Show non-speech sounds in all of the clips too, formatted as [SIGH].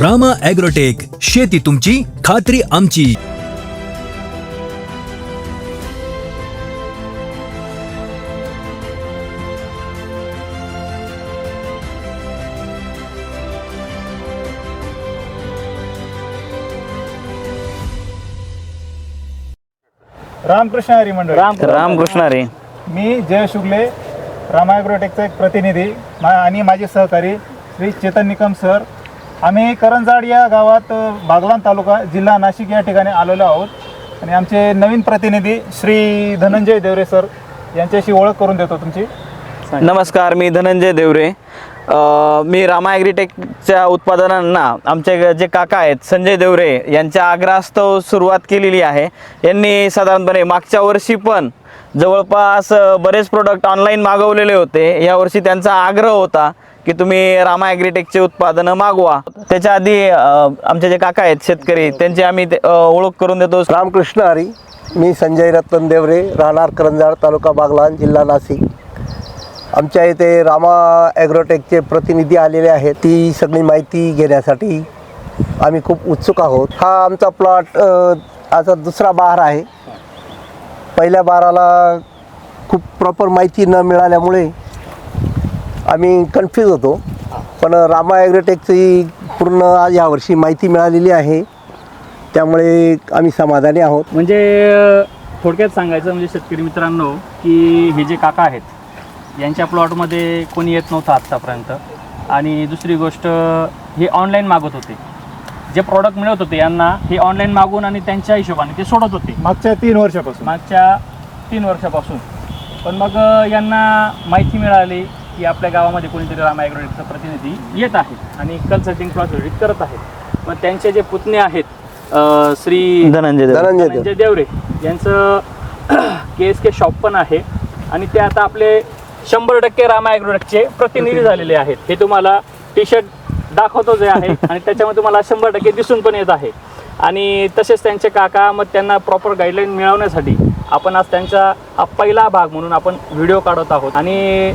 Rama agrotech शेती तुमची खात्री आमची. रामकृष्ण हरी मंडळ. रामकृष्ण. रे मी जय शुक्ले रामायग्रोटेकचा एक प्रतिनिधी मा आणि माझे सहकारी श्री चेतन निकम सर आम्ही करंजाड या गावात बागलान बागलाण तालुका जिल्हा नाशिक या ठिकाणी आलेलो आहोत. आणि आमचे नवीन प्रतिनिधी श्री धनंजय देवरे सर यांच्याशी ओळख करून देतो तुमची. नमस्कार मी धनंजय देवरे. अ, मी रामा ॲग्रीटेकच्या उत्पादनांना आमचे जे काका आहेत संजय देवरे यांच्या आग्रहास्तव सुरुवात केलेली आहे. यांनी साधारणपणे मागच्या वर्षी पण जवळपास अ, बरेच प्रोडक्ट ऑनलाईन मागवलेले होते. यावर्षी त्यांचा आग्रह होता. की तुम्ही रामा ॲग्रीटेकचे उत्पादनं मागवा. त्याच्या आधी आमचे जे काका आहेत शेतकरी त्यांची आम्ही ते, अ, ओळख करून देतो. रामकृष्ण हरी. मी संजय रत्न देवरे राहणार करंजाड तालुका बागलान जिल्हा नाशिक. आमच्या इथे रामा ॲग्रोटेकचे प्रतिनिधी आलेले आहेत. ती सगळी माहिती घेण्यासाठी आम्ही खूप उत्सुक आहोत. हा आमचा प्लॉट आता दुसरा बहार आहे. पहिल्या बाराला खूप प्रॉपर माहिती न मिळाल्यामुळे आम्ही कन्फ्यूज होतो. पण रामा ॲग्रोटेकची पूर्ण आज यावर्षी माहिती मिळालेली आहे. त्यामुळे आम्ही समाधानी आहोत. म्हणजे थोडक्यात सांगायचं म्हणजे शेतकरी मित्रांनो की हे जे काका आहेत यांच्या प्लॉटमध्ये कोणी येत नव्हतं आत्तापर्यंत आणि दुसरी गोष्ट हे ऑनलाईन मागत होते. जे प्रॉडक्ट मिळत होते यांना हे ऑनलाईन मागून आणि त्यांच्या हिशोबाने ते सोडत होते. मागच्या तीन वर्षापासून. मागच्या तीन वर्षापासून. पण मग यांना माहिती मिळाली की आपल्या गावामध्ये कोणीतरी राम ॲग्रोटेकचा प्रतिनिधी येत आहे आणि कन्सल्टिंग व्हिजिट करत आहेत. मग त्यांचे जे पुतणे आहेत अ, श्री धनंजय धनंजय देव धनंजय देवरे यांचं के एस के शॉप पण आहे आणि ते आता आपले शंभर टक्के रामा ॲग्रोटेकचे प्रतिनिधी झालेले आहेत. हे तुम्हाला टी शर्ट दाखवतो जे आहे [LAUGHS] आणि त्याच्यामध्ये तुम्हाला शंभर टक्के दिसून पण येत आहे. आणि तसेच त्यांचे काका मग त्यांना प्रॉपर गाईडलाईन मिळवण्यासाठी आपण आज त्यांचा हा पहिला भाग म्हणून आपण व्हिडिओ काढत आहोत. आणि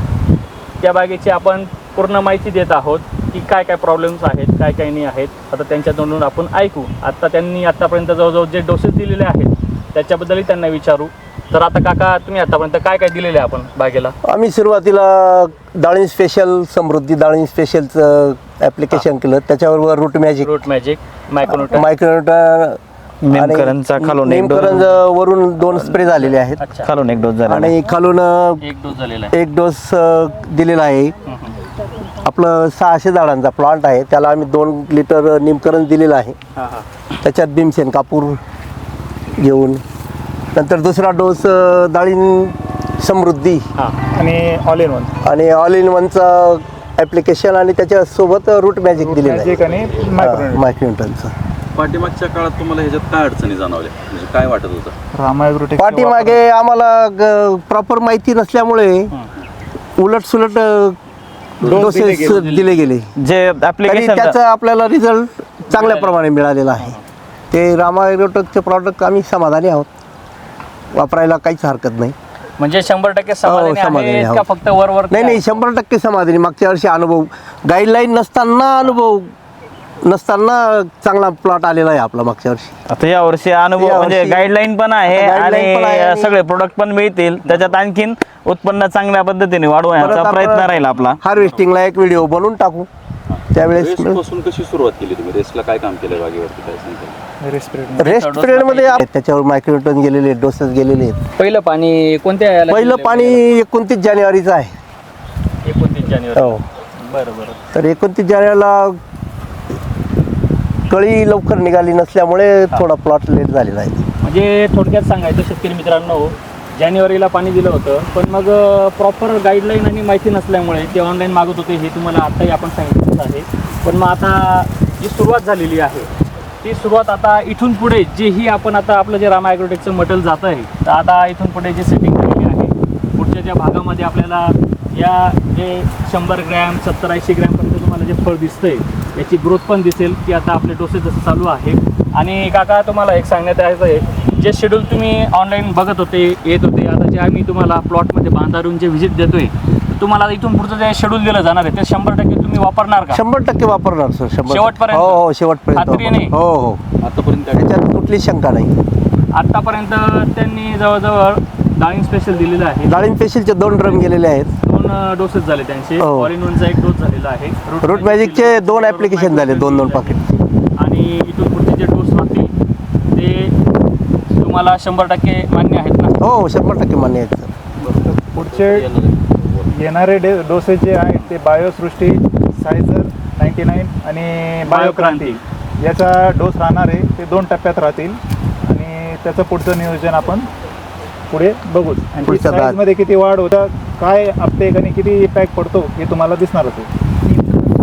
त्या बागेची आपण पूर्ण माहिती देत आहोत की काय काय प्रॉब्लेम्स आहेत काय काय नाही आहेत. आता त्यांच्या तोंडून आपण ऐकू. आता त्यांनी आतापर्यंत जवळजवळ जे डोसेस दिलेले आहेत त्याच्याबद्दलही त्यांना विचारू. तर आता काका तुम्ही आतापर्यंत काय काय दिलेले आपण बागेला? आम्ही सुरुवातीला डाळिंब स्पेशल समृद्धी डाळिंब स्पेशलचं ॲप्लिकेशन केलं. त्याच्याबरोबर root magic root magic micronutrient micronutrient नेमकरणचा खालून एक डोस नेमकरण वरून दोन स्प्रे झालेले आहेत. खालून एक डोस झाला आणि खालून अ, एक डोस झालेला आहे. एक डोस अ, दिलेला आहे. आपलं सहाशे झाडांचा प्लांट आहे. त्याला आम्ही दोन लिटर निमकरण दिलेलं आहे. हा हा. त्याच्यात भीमसेन कापूर घेऊन. नंतर दुसरा डोस अ, डाळिंब समृद्धी. हा. आणि ऑल इन वन आणि ऑल इन वनचं ॲप्लिकेशन आणि त्याच्यासोबत रूट मॅजिक दिलेलं आहे. मॅजिक आणि मायक्रोन्यूटन मायक्रोन्यूटनचं पाठीमागच्या काळात तुम्हाला ह्याच्यात काय अडचणी जाणवल्या? म्हणजे काय वाटत होतं? रामायग्रोटेक पाठीमागे आम्हाला प्रॉपर माहिती नसल्यामुळे उलट सुलट डोसेस दिले गेले. जे तरी ऍप्लिकेशन त्याचा आपल्याला रिझल्ट चांगल्या प्रमाणे मिळालेला आहे. ते रामा ॲग्रोटेकचे प्रॉडक्ट आम्ही समाधानी आहोत. वापरायला काहीच हरकत नाही. म्हणजे शंभर टक्के समाधानी समाधानी आहेत आहोत. का फक्त वर वर नाही नाही शंभर टक्के समाधानी. मागच्या वर्षी अनुभव. गाईडलाईन नसताना अनुभव नसताना चांगला प्लॉट आलेला आहे आपला मागच्या वर्षी. आता या वर्षी अनुभव म्हणजे गाईडलाईन पण आहे आता guideline पण आहे आणि आणि- सगळे प्रोडक्ट पण मिळतील. त्याच्यात आणखीन उत्पन्न चांगल्या पद्धतीने वाढवण्याचा प्रयत्न राहील आपला. हार्वेस्टिंगला एक व्हिडिओ बनवून टाकू. त्यावेळेस कशी सुरुवात केली तुम्ही? रेस्टला काय काम केलं बागेवरती? काय सांगता? रेस्पिरेट रेस्ट पिरियडमध्ये आप- त्याच्यावर मायक्रोटन गेलेले डोसेस गेलेले आहेत. पहिलं पाणी कोणत्या याला पहिलं दिलेलं? पाणी एकोणतीस जानेवारीचं आहे. एकोणतीस जानेवारी. हो. बरं बरं. तर एकोणतीस जानेवारीला कळी लवकर निघाली नसल्यामुळे थोडा प्लॉट लेट झालेला आहे. म्हणजे थोडक्यात सांगायचं शेतकरी मित्रांनो जानेवारीला पाणी दिलं होतं पण मग प्रॉपर गाईडलाईन आणि माहिती नसल्यामुळे ते ऑनलाईन मागत होते हे तुम्हाला आत्ताही आपण सांगितलं आहे. पण मग आता जी सुरुवात झालेली आहे ती सुरुवात आता इथून पुढे जे ही आपण आता आपलं जे रामा ॲग्रोटेकचं मटेरियल जात आहे तर आता इथून पुढे जे सेटिंग झालेली आहे पुढच्या ज्या भागामध्ये आपल्याला या जे शंभर ग्रॅम सत्तर ऐंशी ग्रॅमपर्यंत तुम्हाला जे फळ दिसतंय याची ग्रोथ पण दिसेल की आता आपले डोसेस जसं चालू आहे. आणि काका तुम्हाला एक सांगण्यात यायचं आहे जे शेड्यूल तुम्ही ऑनलाईन बघत होते येत होते आता जे आम्ही तुम्हाला प्लॉटमध्ये बांधारून जे व्हिजिट देतोय तुम्हाला इथून पुढचं जे शेड्यूल दिलं जाणार आहे ते शंभर टक्के तुम्ही वापरणार का? शंभर टक्के वापरणार सर शंभर शेवटपर्यंत? हो हो शेवटपर्यंत. हो हो. आतापर्यंत त्याच्यात कुठली शंका नाही. आतापर्यंत त्यांनी जवळजवळ डाळिंग स्पेशल दिलेलं आहे. डाळिंब पेशीलचे दोन ड्रम गेलेले आहेत. दोन डोसेस झाले त्यांचे. हो. ऑल इन वनचा एक डोस झालेला आहे. रूट मॅजिकचे दोन ऍप्लिकेशन झाले दोन दोन पाकिट आणि इथून पुढचे जे डोस राहतील ते तुम्हाला शंभर टक्के मान्य आहेत ना? हो हो शंभर टक्के मान्य आहेत सर. पुढचे येणारे डे डोसेस जे आहेत ते बायोसृष्टी सायझर नाईन्टी नाईन आणि बायोक्रांती याचा डोस राहणार आहे ते दोन टप्प्यात राहतील. आणि त्याचं पुढचं नियोजन आपण पुढे बघूच. आणि पुढच्या काळात. साईजमध्ये किती वाढ होता काय अपटेक आणि किती इम्पॅक्ट पडतो हे तुम्हाला आहे.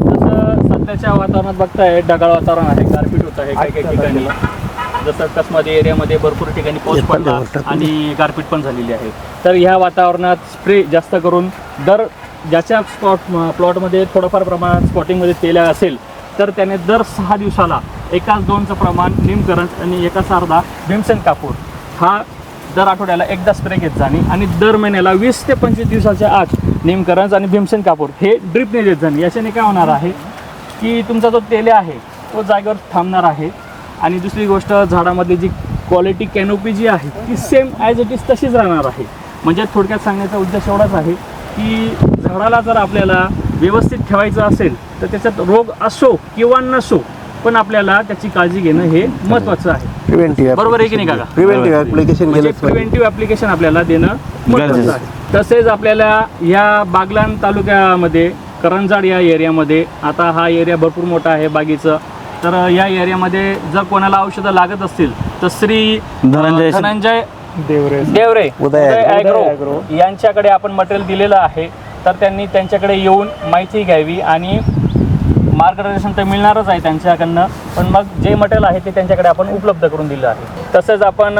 जसं सध्याच्या वातावरणात बघताय ढगाळ वातावरण आहे गारपीट होत आहे काही काही ठिकाणी. जसं कसमध्ये एरियामध्ये भरपूर ठिकाणी पाऊस हे पण पडला आणि गारपीट पण झालेली आहे. तर ह्या वातावरणात स्प्रे जास्त करून दर ज्याच्या स्पॉट प्लॉटमध्ये थोडंफार प्रमाणात स्पॉटिंगमध्ये तेल असेल तर त्याने दर सहा दिवसाला एकाच दोनचं प्रमाण निमकरंज आणि एकाच अर्धा भीमसेन कापूर हा दर आठवड्याला एकदा स्प्रे घेत जाणे आणि दर महिन्याला वीस ते पंचवीस दिवसाच्या आत निमकरंज आणि भीमसेन कापूर हे ड्रिपने देत जाणे याच्याने काय होणार आहे की तुमचा जो तेले आहे तो जागेवर थांबणार आहे. आणि दुसरी गोष्ट झाडामध्ये जी क्वालिटी कॅनोपी जी आहे ती सेम ॲज इट इज तशीच राहणार आहे. म्हणजे थोडक्यात सांगण्याचा उद्देश एवढाच आहे की झाडाला जर आपल्याला व्यवस्थित ठेवायचं असेल तर त्याच्यात रोग असो किंवा नसो पण आपल्याला त्याची काळजी घेणं हे महत्त्वाचं आहे. प्रिव्हेंटिव्ह बरोबर आहे की नाही काका? प्रिव्हेंटिव्ह ऍप्लिकेशन म्हणजे प्रिव्हेंटिव्ह ॲप्लिकेशन आपल्याला देणं महत्त्वाचं गरजेचं. आहे. तसेच आपल्याला या बागलाण तालुक्यामध्ये करंजाड या एरियामध्ये आता हा एरिया भरपूर मोठा आहे बागीचं तर या एरियामध्ये जर कोणाला औषधं लागत असतील तर श्री धनंजय- धनंजय देवरे. देवरे उदय. ॲग्रो यांच्याकडे आपण मटेरियल दिलेलं आहे. तर त्यांनी त्यांच्याकडे येऊन माहिती घ्यावी आणि मार्गदर्शन तर मिळणारच आहे त्यांच्याकडनं पण मग जे मटेरियल आहे ते त्यांच्याकडे आपण उपलब्ध करून दिलं आहे. तसंच आपण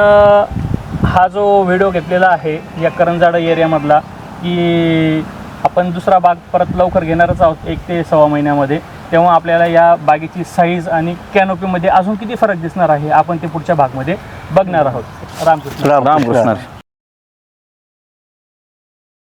हा जो व्हिडिओ घेतलेला आहे या करंजाड एरियामधला की आपण दुसरा बाग परत लवकर घेणारच आहोत एक ते सव्वा महिन्यामध्ये तेव्हा आपल्याला या बागेची साईज आणि कॅनोपीमध्ये अजून किती फरक दिसणार आहे आपण ते पुढच्या भागमध्ये बघणार आहोत. रामकृष्ण. रामकृष्ण. रामकृष्ण.